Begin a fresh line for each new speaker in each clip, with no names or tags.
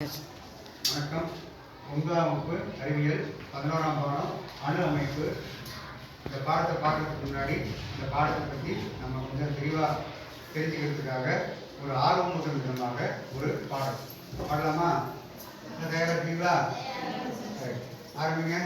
வணக்கம். ஒன்பதாம் அமைப்பு அறிவியல் பதினோராம் பாடம் அணு அமைப்பு. இந்த பாடத்தை பார்க்கறதுக்கு முன்னாடி இந்த பாடத்தை பற்றி நம்ம கொஞ்சம் தெளிவாக தெரிஞ்சுக்கிறதுக்காக ஒரு ஆர்வமூட்டும் விதமாக ஒரு பாடம் பாடலாமா? தயாரிப்பீங்களா சரி. ஆரம்பிங்க.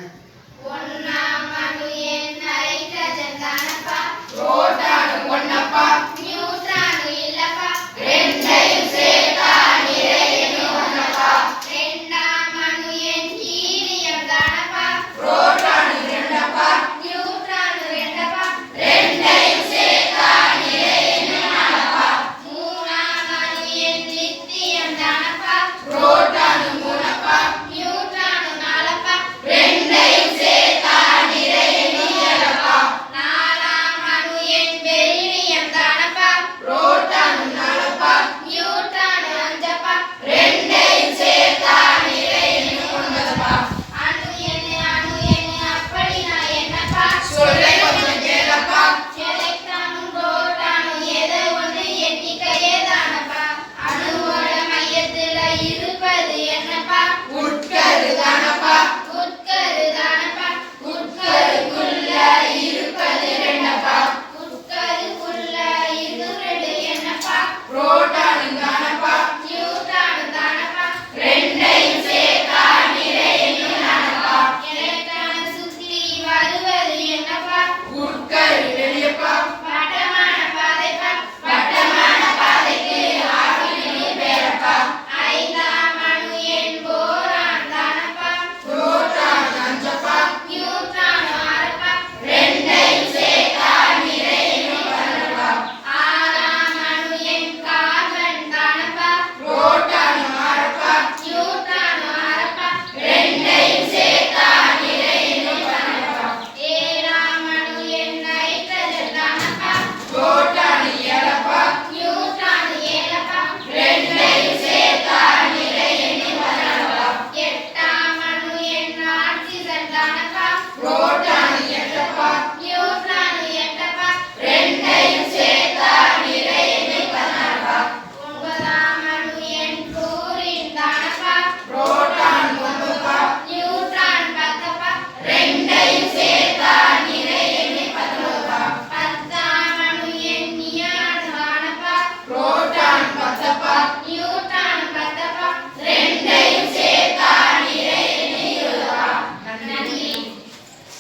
Lord